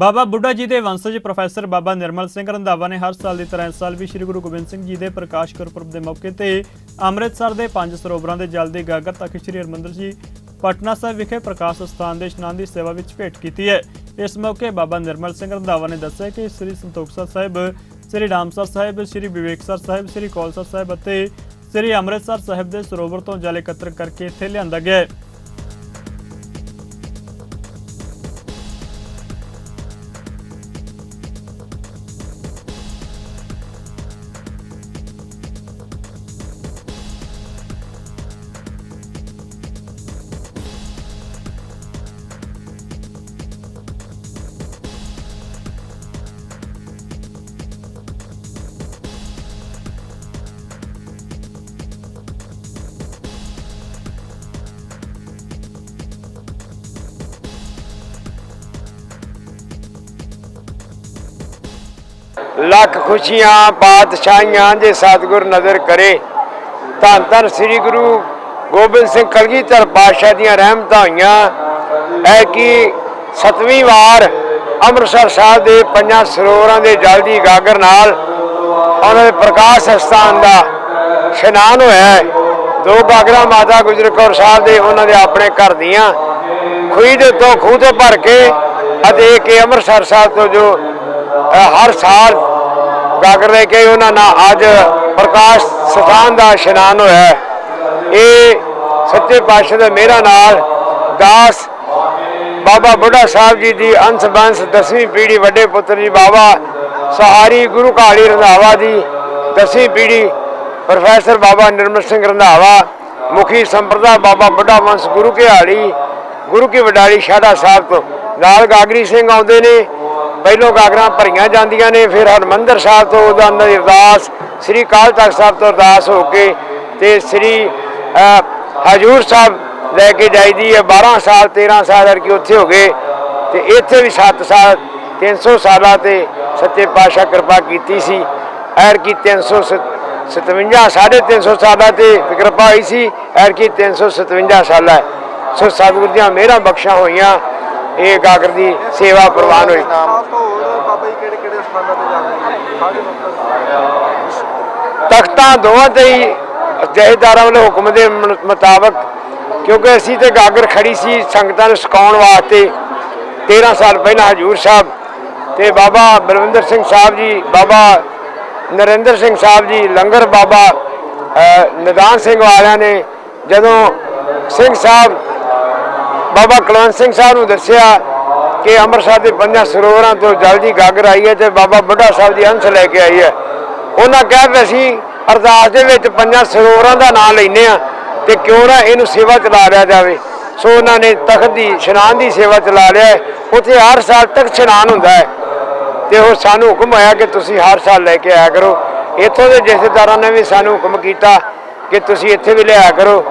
ਬਾਬਾ ਬੁੱਢਾ ਜੀ ਦੇ ਵੰਸ਼ਜ ਪ੍ਰੋਫੈਸਰ ਬਾਬਾ ਨਿਰਮਲ ਸਿੰਘ ਰੰਧਾਵਾ ਨੇ ਹਰ ਸਾਲ ਦੀ ਤਰ੍ਹਾਂ ਇਸ ਸਾਲ ਵੀ ਸ੍ਰੀ ਗੁਰੂ ਗੋਬਿੰਦ ਸਿੰਘ ਜੀ ਦੇ ਪ੍ਰਕਾਸ਼ ਗੁਰਪੁਰਬ ਦੇ ਮੌਕੇ ਤੇ ਅੰਮ੍ਰਿਤਸਰ ਦੇ ਪੰਜ ਸਰੋਵਰਾਂ ਦੇ ਜਲ ਦੇ ਗਾਗਰ ਤੱਕ ਸ੍ਰੀ ਹਰਿਮੰਦਰ ਜੀ ਪਟਨਾ ਸਾਹਿਬ ਵਿਖੇ ਪ੍ਰਕਾਸ਼ ਸਥਾਨ ਦੇ ਇਸ਼ਨਾਨ ਦੀ ਸੇਵਾ ਵਿੱਚ ਭੇਟ ਕੀਤੀ ਹੈ। ਇਸ ਮੌਕੇ ਬਾਬਾ ਨਿਰਮਲ ਸਿੰਘ ਰੰਧਾਵਾ ਨੇ ਦੱਸਿਆ ਕਿ ਸ੍ਰੀ ਸੰਤੋਖਸਰ ਸਾਹਿਬ, ਸ੍ਰੀ ਰਾਮਸਰ ਸਾਹਿਬ, ਸ੍ਰੀ ਵਿਵੇਕਸਰ ਸਾਹਿਬ, ਸ੍ਰੀ ਕੌਲਸਰ ਸਾਹਿਬ ਅਤੇ ਸ੍ਰੀ ਅੰਮ੍ਰਿਤਸਰ ਸਾਹਿਬ ਦੇ ਸਰੋਵਰ ਤੋਂ ਜਲ ਇਕੱਤਰ ਕਰਕੇ ਇੱਥੇ ਲਿਆਂਦਾ ਗਿਆ ਹੈ। ਲੱਖ ਖੁਸ਼ੀਆਂ, ਬਾਦਸ਼ਾਹੀਆਂ ਜੇ ਸਤਿਗੁਰ ਨਜ਼ਰ ਕਰੇ ਧੰਨ ਧੰਨ ਸ੍ਰੀ ਗੁਰੂ ਗੋਬਿੰਦ ਸਿੰਘ ਕਲਗੀਧਰ ਪਾਤਸ਼ਾਹ ਦੀਆਂ ਰਹਿਮਤਾਂ ਹੋਈਆਂ ਹੈ ਕਿ ਸਤਵੀਂ ਵਾਰ ਅੰਮ੍ਰਿਤਸਰ ਸਾਹਿਬ ਦੇ ਪੰਜਾਂ ਸਰੋਵਰਾਂ ਦੇ ਜਲ ਦੀ ਗਾਗਰ ਨਾਲ ਉਹਨਾਂ ਦੇ ਪ੍ਰਕਾਸ਼ ਸਥਾਨ ਦਾ ਇਸ਼ਨਾਨ ਹੋਇਆ ਹੈ। ਦੋ ਗਾਗਰਾਂ ਮਾਤਾ ਗੁਜਰ ਕੌਰ ਸਾਹਿਬ ਦੇ ਉਹਨਾਂ ਦੇ ਆਪਣੇ ਘਰ ਦੀਆਂ ਖੂਹ ਦੇ ਤੋਂ ਖੂਹ ਤੋਂ ਭਰ ਕੇ ਅਤੇ ਕਿ ਅੰਮ੍ਰਿਤਸਰ ਸਾਹਿਬ ਤੋਂ ਜੋ ਹਰ ਸਾਲ ਗਾਗਰ ਲੈ ਕੇ ਉਹਨਾਂ ਨਾਲ। ਅੱਜ ਪ੍ਰਕਾਸ਼ ਸਥਾਨ ਦਾ ਇਸ਼ਨਾਨ ਹੋਇਆ ਇਹ ਸੱਚੇ ਪਾਤਸ਼ਾਹ ਦੇ ਮੇਰਾ ਨਾਲ ਦਾਸ ਬਾਬਾ ਬੁੱਢਾ ਸਾਹਿਬ ਜੀ ਦੀ ਅੰਸ਼ ਬੰਸ ਦਸਵੀਂ ਪੀੜ੍ਹੀ ਵੱਡੇ ਪੁੱਤਰ ਜੀ ਬਾਬਾ ਸਹਾਰੀ ਗੁਰੂ ਕਾਲੀ ਰੰਧਾਵਾ ਦੀ ਦਸਵੀਂ ਪੀੜ੍ਹੀ ਪ੍ਰੋਫੈਸਰ ਬਾਬਾ ਨਿਰਮਲ ਸਿੰਘ ਰੰਧਾਵਾ, ਮੁਖੀ ਸੰਪਰਦਾ ਬਾਬਾ ਬੁੱਢਾ ਵੰਸ਼ ਗੁਰੂ ਘਿਆੜੀ, ਗੁਰੂ ਕੀ ਵਡਾਲੀ ਸ਼ਾਦਾ ਸਾਹਿਬ ਤੋਂ। ਨਾਲ ਗਾਗਰੀ ਸਿੰਘ ਆਉਂਦੇ ਨੇ। ਪਹਿਲੋਂ ਗਾਗਰਾਂ ਭਰੀਆਂ ਜਾਂਦੀਆਂ ਨੇ, ਫਿਰ ਹਰਮੰਦਰ ਸਾਹਿਬ ਤੋਂ ਉਹਦਾ ਅੰਦਰ ਅਰਦਾਸ, ਸ੍ਰੀ ਕਾਲ ਤਖਤ ਸਾਹਿਬ ਤੋਂ ਅਰਦਾਸ ਹੋ ਕੇ ਤੇ ਸ੍ਰੀ ਹਜੂਰ ਸਾਹਿਬ ਲੈ ਕੇ ਜਾਈਦੀ ਹੈ 12 ਸਾਲ 13 ਸਾਲ ਅਰਕੀ ਉੱਥੇ ਹੋ ਗਏ ਤੇ ਇੱਥੇ ਵੀ 7 ਸਾਲ 300 ਸਾਲਾਂ ਤੇ ਸੱਚੇ ਪਾਤਸ਼ਾਹ ਕਿਰਪਾ ਕੀਤੀ ਸੀ। ਐਰ ਕੀ 357 350 ਸਾਲਾਂ ਤੇ ਕਿਰਪਾ ਹੋਈ ਸੀ ਐਰ ਕੀ 357 ਸਾਲਾਂ। ਸੋ ਸਤਿਗੁਰ ਦੀਆਂ ਮਿਹਰਾਂ ਬਖਸ਼ਾਂ ਹੋਈਆਂ। ਇਹ ਗਾਗਰ ਦੀ ਸੇਵਾ ਪ੍ਰਵਾਨ ਹੋਈ। ਤਖਤਾਂ ਦੋਵਾਂ ਤੇ ਹੀ ਜਹੇਦਾਰਾਂ ਵੱਲੋਂ ਹੁਕਮ ਦੇ ਮੁਤਾਬਕ ਕਿਉਂਕਿ ਅਸੀਂ ਤੇ ਗਾਗਰ ਖੜੀ ਸੀ ਸੰਗਤਾਂ ਨੂੰ ਸਿਖਾਉਣ ਵਾਸਤੇ 13 ਸਾਲ ਪਹਿਲਾਂ ਹਜੂਰ ਸਾਹਿਬ ਤੇ ਬਾਬਾ ਬਲਵਿੰਦਰ ਸਿੰਘ ਸਾਹਿਬ ਜੀ ਬਾਬਾ ਨਰਿੰਦਰ ਸਿੰਘ ਸਾਹਿਬ ਜੀ ਲੰਗਰ ਬਾਬਾ ਅ, ਨਿਦਾਨ ਸਿੰਘ ਵਾਲਿਆਂ ਨੇ ਜਦੋਂ ਸਿੰਘ ਸਾਹਿਬ ਬਾਬਾ ਕੁਲਵੰਤ ਸਿੰਘ ਸਾਹਿਬ ਨੂੰ ਦੱਸਿਆ ਕਿ ਅੰਮ੍ਰਿਤਸਰ ਦੇ ਪੰਜਾਂ ਸਰੋਵਰਾਂ ਤੋਂ ਜਲ ਦੀ ਗਾਗਰ ਆਈ ਹੈ ਤੇ ਬਾਬਾ ਬੁੱਢਾ ਸਾਹਿਬ ਦੀ ਅੰਸ਼ ਲੈ ਕੇ ਆਈ ਹੈ। ਉਹਨਾਂ ਕਿਹਾ ਵੀ ਅਸੀਂ ਅਰਦਾਸ ਦੇ ਵਿੱਚ ਪੰਜਾਂ ਸਰੋਵਰਾਂ ਦਾ ਨਾਮ ਲੈਨੇ ਆ ਤੇ ਕਿਉਂ ਨਾ ਇਹਨੂੰ ਸੇਵਾ ਚਲਾ ਲਿਆ ਜਾਵੇ। ਸੋ ਉਹਨਾਂ ਨੇ ਤਖਤ ਦੀ, ਇਸ਼ਨਾਨ ਦੀ ਸੇਵਾ ਚਲਾ ਲਿਆ ਹੈ। ਉੱਥੇ ਹਰ ਸਾਲ ਤਖਤ ਇਸ਼ਨਾਨ ਹੁੰਦਾ ਹੈ। ਤੇ ਉਹ ਸਾਨੂੰ ਹੁਕਮ ਆਇਆ ਕਿ ਤੁਸੀਂ ਹਰ ਸਾਲ ਲੈ ਕੇ ਆਇਆ ਕਰੋ। ਇੱਥੋਂ ਦੇ ਜਥੇਦਾਰਾਂ ਨੇ ਵੀ ਸਾਨੂੰ ਹੁਕਮ ਕੀਤਾ ਕਿ ਤੁਸੀਂ ਇੱਥੇ ਵੀ ਲਿਆਇਆ ਕਰੋ।